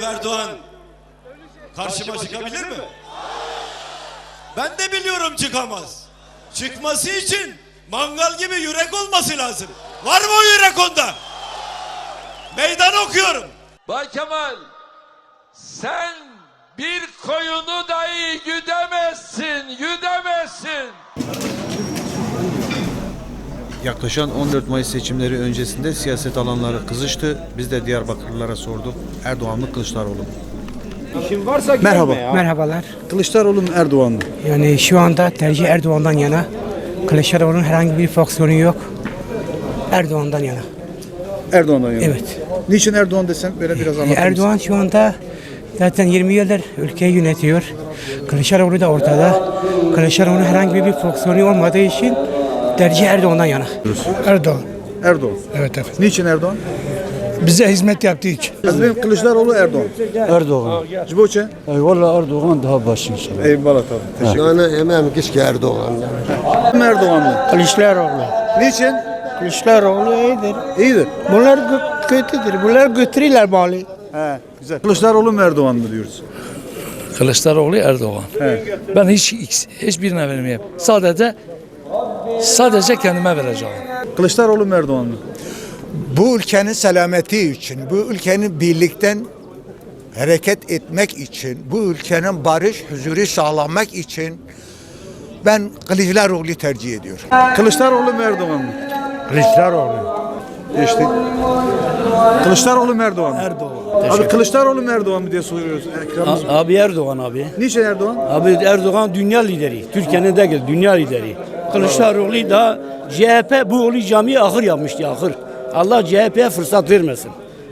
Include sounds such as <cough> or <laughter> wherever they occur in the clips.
Tayyip Erdoğan karşıma çıkabilir mi? Ben de biliyorum çıkamaz. Çıkması için mangal gibi yürek olması lazım. Var mı o yürek onda? Meydan okuyorum. Bay Kemal sen bir koyunu dahi güdemezsin, güdemezsin. Yaklaşan 14 Mayıs seçimleri öncesinde siyaset alanları kızıştı. Biz de Diyarbakırlılara sorduk. Erdoğan mı Kılıçdaroğlu mu? Merhaba. Merhabalar. Kılıçdaroğlu mu Erdoğan mı? Yani şu anda tercih Erdoğan'dan yana. Kılıçdaroğlu'nun herhangi bir fonksiyonu yok. Erdoğan'dan yana. Erdoğan'dan yana. Evet. Niçin Erdoğan desen böyle biraz anlatır mısın? Erdoğan şu anda zaten 20 yıldır ülkeyi yönetiyor. Kılıçdaroğlu da ortada. Kılıçdaroğlu'nun herhangi bir fonksiyonu olmadığı için tercih Erdoğan'dan yana. Erdoğan. Erdoğan. Evet efendim. Niçin Erdoğan? Bize hizmet yaptığı için. Benim Kılıçdaroğlu Erdoğan. Erdoğan. Ciboçe. Ey valla Erdoğan daha başı inşallah. Eyvallah tabii. Teşekkür Yani emem keşke Erdoğan. ederim. Erdoğan mı? Kılıçdaroğlu. Niçin? Kılıçdaroğlu iyidir. İyidir. Bunlar kötüdür. Bunlar götürürler mali. He, güzel. Kılıçdaroğlu mu Erdoğan mı diyoruz? Kılıçdaroğlu Erdoğan. Ben hiç hiçbirine vermeyeyim. Sadece sadece kendime vereceğim. Kılıçdaroğlu mu Erdoğan mı? bu ülkenin selameti için, bu ülkenin birlikten hareket etmek için, bu ülkenin barış, huzuru sağlamak için ben Kılıçdaroğlu tercih ediyorum. Kılıçdaroğlu mu Erdoğan mı? Kılıçdaroğlu. Geçti. Kılıçdaroğlu mu Erdoğan mı? Erdoğan. Abi Kılıçdaroğlu mu Erdoğan mı diye soruyoruz. Abi Erdoğan abi. Niçin Erdoğan? Abi Erdoğan dünya lideri. Türkiye'nin değil dünya lideri. Kılıçdaroğlu da CHP bu oğlu camiyi ahır yapmıştı ahır. Allah CHP'ye fırsat vermesin.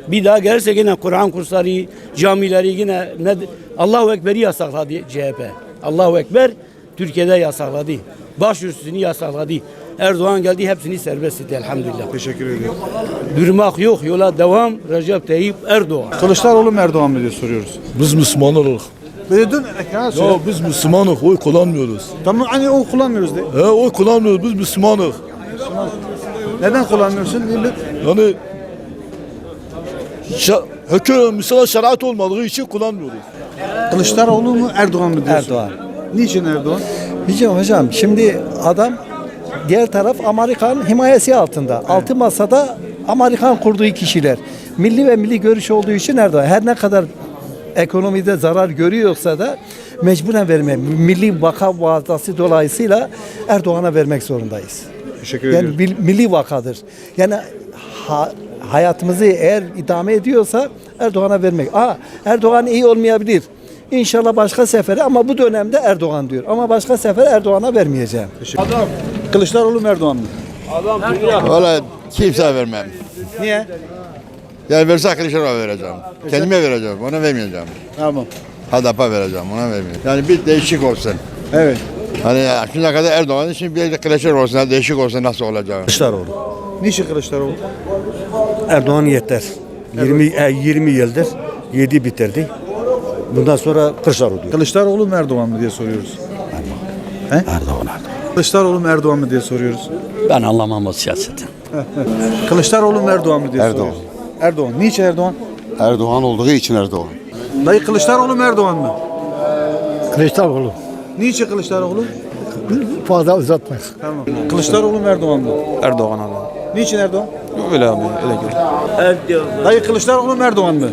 Bir daha gelirse yine Kur'an kursları, camileri yine ne, Allahu Ekber'i yasakladı CHP. Allahu Ekber Türkiye'de yasakladı. Başüstünü yasakladı. Erdoğan geldi hepsini serbest etti elhamdülillah. Teşekkür ederim. Durmak yok yola devam Recep Tayyip Erdoğan. Kılıçdaroğlu mu Erdoğan mı diye soruyoruz. Biz Müslüman olarak. Böyle dön ekrana söyle. Ya biz Müslümanız, oy kullanmıyoruz. Tamam hani o kullanmıyoruz de. He, oy kullanmıyoruz, biz Müslümanız. Neden kullanmıyorsun? Yani şa- hüküm, mesela şeriat olmadığı için kullanmıyoruz. Kılıçdaroğlu mu Erdoğan mı diyorsun? Erdoğan. Niçin Erdoğan? Hocam hocam şimdi adam diğer taraf Amerikan himayesi altında. Altı masada Amerikan kurduğu kişiler. Milli ve milli görüş olduğu için Erdoğan her ne kadar ekonomide zarar görüyorsa da mecburen vermeye milli vaka vasıtası dolayısıyla Erdoğan'a vermek zorundayız. Teşekkür Yani ediyorum. mil- milli vakadır. Yani ha- hayatımızı eğer idame ediyorsa Erdoğan'a vermek. Aa, Erdoğan iyi olmayabilir. İnşallah başka sefere ama bu dönemde Erdoğan diyor. Ama başka sefer Erdoğan'a vermeyeceğim. Kılıçdaroğlu mu Erdoğan mı? Valla kimse vermem. Niye? Yani verse Kılıçdaroğlu'na vereceğim. Kendime vereceğim, ona vermeyeceğim. Tamam. HDP'e vereceğim, ona vermeyeceğim. Yani bir değişik olsun. Evet. Hani şimdiye kadar Erdoğan için bir de Kılıçdaroğlu olsun, değişik olsun nasıl olacak? Kılıçdaroğlu. Niçin Kılıçdaroğlu? Erdoğan yeter. 20 e, 20 yıldır yedi bitirdi. Bundan sonra Kılıçdaroğlu diyor. Kılıçdaroğlu mu Erdoğan mı diye soruyoruz. He? Erdoğan Erdoğan. Kılıçdaroğlu mu Erdoğan mı diye soruyoruz. Ben anlamam o siyaseti. Kılıçdaroğlu mu Erdoğan mı diye Erdoğan. soruyoruz. Erdoğan. Niçin Erdoğan? Erdoğan olduğu için Erdoğan. Dayı Kılıçdaroğlu mu Erdoğan mı? Kılıçdaroğlu. Niçin Kılıçdaroğlu? Fazla uzatmak. Tamam. Kılıçdaroğlu mu Erdoğan mı? Erdoğan abi. Niçin Erdoğan? Öyle abi, öyle gel. Dayı Kılıçdaroğlu mu Erdoğan mı?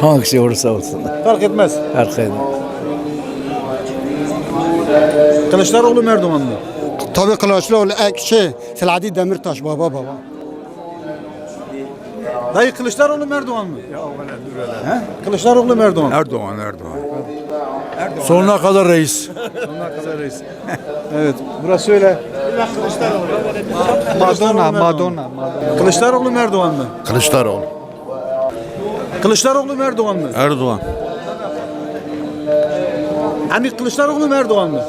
Hangisi olursa olsun. Fark etmez. Her Kılıçdaroğlu mu Erdoğan mı? Tabii Kılıçdaroğlu şey Selahattin Demirtaş baba baba. Dayı Kılıçdaroğlu mu Erdoğan mı? He? Kılıçdaroğlu mu Erdoğan? Erdoğan Erdoğan. Sonuna kadar reis. Sonuna kadar reis. <laughs> evet. Burası öyle. Madonna, Madonna. Kılıçdaroğlu mu Erdoğan mı? Kılıçdaroğlu. Kılıçdaroğlu mu Erdoğan mı? Erdoğan. Hani Kılıçdaroğlu mu Erdoğan mı?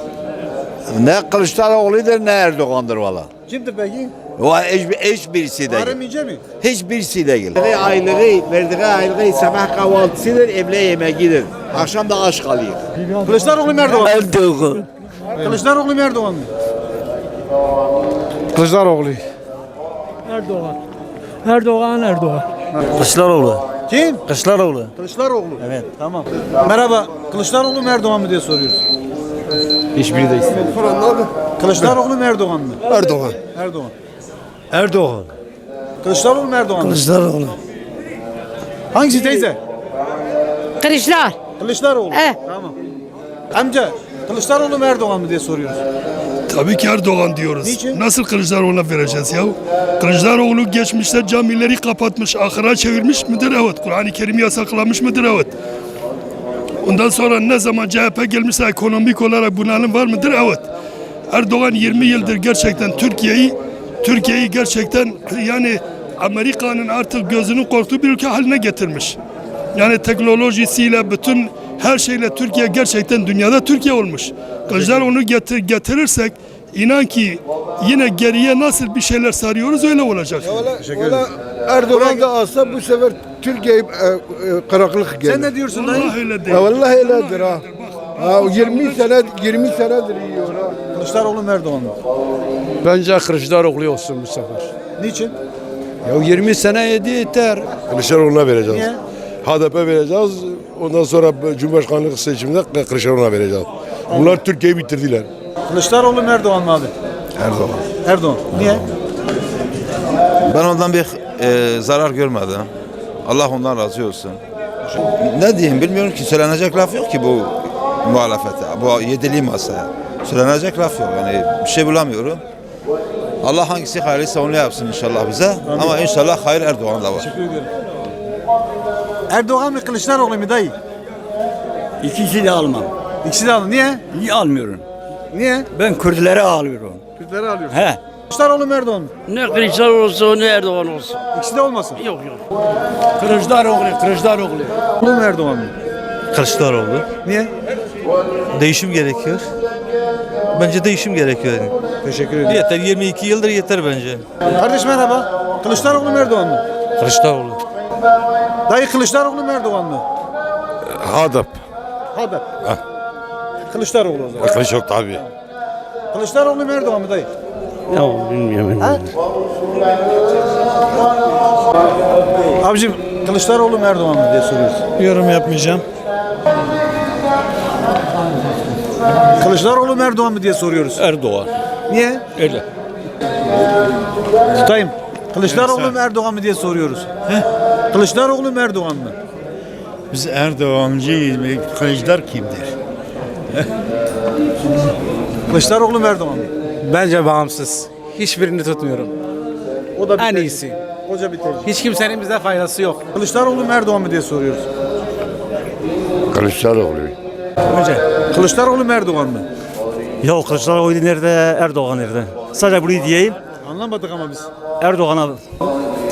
Ne Kılıçdaroğlu'dur ne Erdoğan'dır valla. Kimdir peki? O hiçbir, hiçbirisi Muharrem İnce mi? Hiçbirisi değil. Aylığı, verdiği aylığı sabah kahvaltısıdır, evle yemeğidir. Akşam da aç kalıyor. Kılıçdaroğlu mu Erdoğan mı? Erdoğan. Kılıçdaroğlu mu Erdoğan mı? Kılıçdaroğlu. Erdoğan. Erdoğan, Erdoğan. Kılıçdaroğlu. Kim? Kılıçdaroğlu. Kılıçdaroğlu. Evet. Tamam. Merhaba. Kılıçdaroğlu mu Erdoğan mı diye soruyoruz. Hiçbiri de istemiyor. Kılıçdaroğlu mu Erdoğan mı? Erdoğan. Erdoğan. Erdoğan. Kılıçdaroğlu mu Erdoğan mı? Kılıçdaroğlu. Hangisi teyze? Kılıçlar. Kılıçdaroğlu. Eh. Tamam. Amca Kılıçdaroğlu mu Erdoğan mı diye soruyoruz. Tabii ki Erdoğan diyoruz. Niçin? Nasıl Kılıçdaroğlu'na vereceğiz ya? Kılıçdaroğlu geçmişte camileri kapatmış, ahıra çevirmiş midir? Evet. Kur'an-ı Kerim'i yasaklamış mıdır? Evet. Ondan sonra ne zaman CHP gelmişse ekonomik olarak bunalım var mıdır? Evet. Erdoğan 20 yıldır gerçekten Türkiye'yi Türkiye'yi gerçekten yani Amerika'nın artık gözünün korktuğu bir ülke haline getirmiş. Yani teknolojisiyle bütün her şeyle Türkiye gerçekten dünyada Türkiye olmuş. Kılıçdaroğlu'nu getir, getirirsek inan ki yine geriye nasıl bir şeyler sarıyoruz öyle olacak. Erdoğan da alsa bu sefer Türkiye e, kıraklık Sen ne diyorsun dayı? Allah öyle değil. vallahi öyledir ha. Ha 20 sene 20 senedir yiyor ha. Kılıçdaroğlu mu Erdoğan mı? Bence Kılıçdaroğlu olsun bu sefer. Niçin? Ya 20 sene yedi yeter. Kılıçdaroğlu'na vereceğiz. Niye? HDP vereceğiz. Ondan sonra Cumhurbaşkanlık seçiminde Kılıçdaroğlu'na vereceğiz. Bunlar Türkiye'yi bitirdiler. Kılıçdaroğlu mu Erdoğan mı abi? Erdoğan. Erdoğan. Niye? Ben ondan bir e, zarar görmedim. Allah ondan razı olsun. Ne diyeyim bilmiyorum ki söylenecek laf yok ki bu muhalefete, bu yedili masaya. Söylenecek laf yok yani bir şey bulamıyorum. Allah hangisi hayırlıysa onu yapsın inşallah bize. Ama inşallah hayır Erdoğan da var. Teşekkür ederim. Erdoğan mı Kılıçdaroğlu mu dayı? İkisi de almam. İkisi de alın. Niye? Niye almıyorum? Niye? Ben Kürtlere alıyorum. Kürtleri alıyorsun. He. Kılıçdaroğlu mu Erdoğan mı? Ne Kılıçdaroğlu olsun ne Erdoğan olsun. İkisi de olmasın. Yok yok. Kılıçdaroğlu, Kılıçdaroğlu. Kılıçdaroğlu mu Erdoğan mı? Kılıçdaroğlu. Niye? Değişim gerekiyor. Bence değişim gerekiyor yani. Teşekkür ederim. Yeter 22 yıldır yeter bence. Kardeş merhaba. Kılıçdaroğlu mu Erdoğan mı? Kılıçdaroğlu. Dayı Kılıçdaroğlu mu Erdoğan mı? HDP. Hadi. Kılıçdaroğlu o zaman. Kılıçdaroğlu tabii. Kılıçdaroğlu mu Erdoğan mı dayı? Ya bilmiyorum. Ha? Abicim Kılıçdaroğlu mu Erdoğan mı diye soruyoruz. Yorum yapmayacağım. Kılıçdaroğlu mu Erdoğan mı diye soruyoruz. Erdoğan. Niye? Öyle. Tutayım. Kılıçdaroğlu mu Erdoğan mı diye soruyoruz. Kılıçdaroğlu mu Erdoğan mı? Biz Erdoğancıyız. Kılıçdar kimdir? Kılıçdaroğlu mu Erdoğan mı? Bence bağımsız. Hiçbirini tutmuyorum. O da bir En tercih. iyisi. Hoca bir tercih. Hiç kimsenin bize faydası yok. Kılıçdaroğlu mu Erdoğan mı diye soruyoruz. Kılıçdaroğlu. Önce. Kılıçdaroğlu mu Erdoğan mı? Ya Kılıçdaroğlu nerede, Erdoğan nerede? Sadece bunu diyeyim. Anlamadık ama biz. Erdoğan'a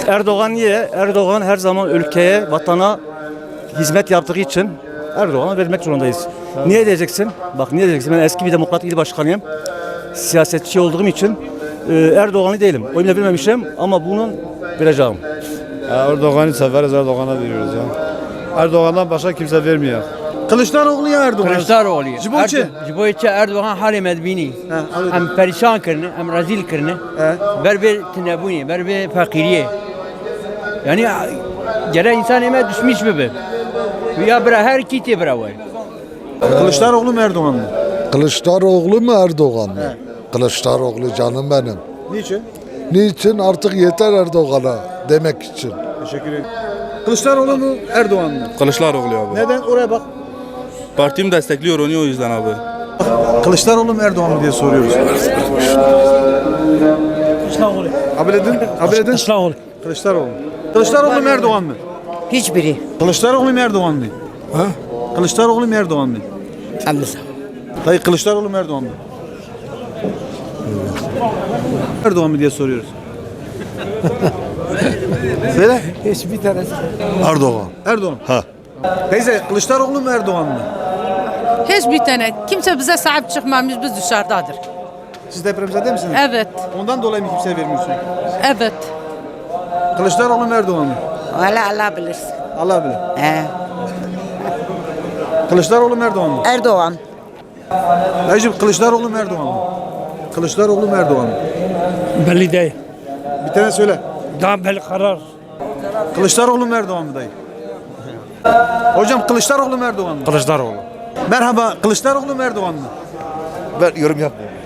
Erdoğan niye? Erdoğan her zaman ülkeye, vatana hizmet yaptığı için Erdoğan'a vermek zorundayız. Niye diyeceksin? Bak niye diyeceksin? Ben eski bir demokrat il başkanıyım. Siyasetçi olduğum için e, Erdoğan'ı değilim. Oyunu vermemişim ama bunun vereceğim. Erdoğan'ı severiz, Erdoğan'a veriyoruz ya. Erdoğan'dan başka kimse vermiyor. Kılıçdaroğlu ya Erdoğan. Kılıçdaroğlu. Jiboçi. Jiboçi Erdoğan hali medbini. Ha, anladım. Em perişan kırını, em rezil kırını. He. Ber bir tenebuni, ber bir fakiriye. Yani gene insan eme düşmüş bir be. Ya bira her kiti bira var. Kılıçdaroğlu mu Erdoğan mı? Kılıçdaroğlu mu Erdoğan mı? Kılıçdaroğlu canım benim. Niçin? Niçin artık yeter Erdoğan'a demek için. Teşekkür ederim. Kılıçdaroğlu mu Erdoğan mı? Kılıçdaroğlu abi. Neden? Oraya bak. Partim destekliyor onu o yüzden abi. Kılıçdaroğlu mu Erdoğan mı diye soruyoruz. Kılıçdaroğlu. Abiledin? Abiledin? Kılıçdaroğlu. Kılıçdaroğlu. Kılıçdaroğlu mu Erdoğan mı? Hiçbiri. Kılıçdaroğlu mu Erdoğan mı? Ha? Kılıçdaroğlu mu Erdoğan mı? Kendisi. Dayı Kılıçdaroğlu mu Erdoğan mı? Erdoğan mı diye soruyoruz. <laughs> Söyle. Hiçbir tanesi. Erdoğan. Erdoğan. Ha. Teyze Kılıçdaroğlu mu Erdoğan mı? Hiçbir tane. Kimse bize sahip çıkmamış. Biz dışarıdadır. Siz depremzede misiniz? Evet. Ondan dolayı mı kimseye vermiyorsun? Evet. Kılıçdaroğlu mu Erdoğan mı? Valla Allah bilirsin. Allah bilir. He. Kılıçdaroğlu mu Erdoğan mı? Erdoğan. Dayıcım Kılıçdaroğlu mu Erdoğan mı? Kılıçdaroğlu mu Erdoğan mı? Belli değil. Bir tane söyle. Daha belli karar. Kılıçdaroğlu mu Erdoğan mı dayı? Hocam Kılıçdaroğlu mu Erdoğan mı? Kılıçdaroğlu. Merhaba Kılıçdaroğlu mu Erdoğan mı? Ben yorum yapmıyorum.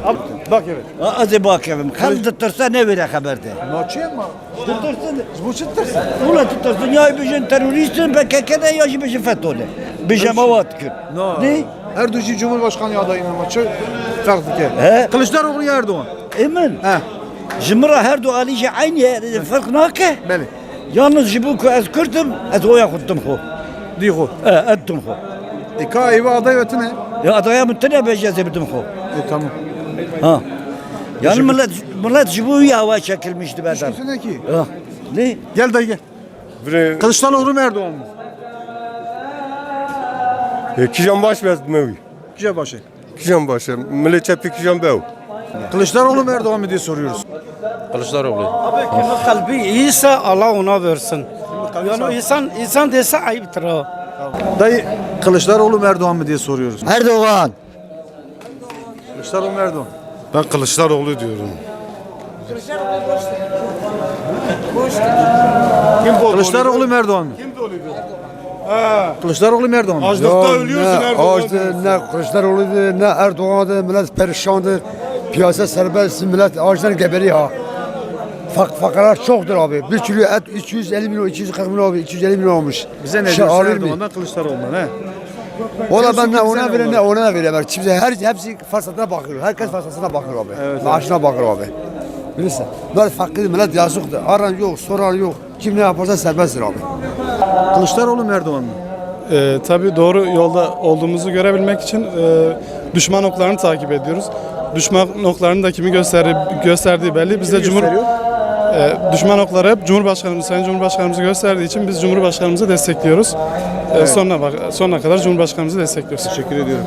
Bak evet. Hadi bakalım. Kal tutursa ne vere haberde? Noçiye mi? Tutursun. Bu çıtırsın. Ula tutursun ya bijin teröristin PKK'da ya bijin FETÖ'de. Bijin mavat kür. No. Ne? Erdoğan Cumhurbaşkanı adayının maçı farklı ki. He. Kılıçdaroğlu ya Erdoğan. Emin. He. Jimra her du alice aynı fark nake. Beli. Yalnız jibu ku az kürtüm, az oya kuttum ku. Diyor. E, ettim ku. E ka evi aday ötü ne? Ya adaya müttene becez ebidim ku. E tamam. Ha. Yani millet, millet jibu ya hava çekilmişti benden. Ötü ne ki? Ha. Ne? Gel dayı gel. Kılıçdaroğlu mu Erdoğan mı? Kijan baş verdim Güzel başı. Kijan baş. Millet çepi kijan bev. Kılıçdaroğlu mu Erdoğan mı diye soruyoruz. Kılıçdaroğlu. Kimin kalbi iyiyse Allah ona versin. Yani insan insan dese ayıptır o. Dayı Kılıçdaroğlu mu Erdoğan mı diye soruyoruz. Erdoğan. Kılıçdaroğlu mu Erdoğan? Ben Kılıçdaroğlu diyorum. Kılıçdaroğlu mu Erdoğan mı? Kılıçdaroğlu mu Erdoğan mı? Açlıkta ölüyorsun Erdoğan. ne Kılıçdaroğlu'dur ne Erdoğan'dır millet perişandır. Piyasa serbest millet ağaçtan geberiyor ha. Fak fakalar çoktur abi. Bir kilo et 350 milyon, 240 milyon abi, 250 milyon olmuş. Bize ne Şey diyorsun alır mı? Erdoğan'dan Kılıçdaroğlu'ndan he? O da ben ne ona verir ne ona verir. Kimse her hepsi fırsatına bakıyor. Herkes fırsatına bakıyor abi. Maaşına bakıyor abi. Bilirsin. Böyle fakir millet yazıktır. Aran yok, soran yok. Kim ne yaparsa serbesttir abi. Kılıçdaroğlu mu Erdoğan mı? Ee, tabii doğru yolda olduğumuzu görebilmek için e, düşman oklarını takip ediyoruz. Düşman oklarının da kimi gösterdiği, gösterdiği belli. Biz de Cumhur e, düşman okları hep Cumhurbaşkanımız, Sayın Cumhurbaşkanımızı gösterdiği için biz Cumhurbaşkanımızı destekliyoruz. E, sonuna bak sonuna kadar Cumhurbaşkanımızı destekliyoruz. Teşekkür ediyorum.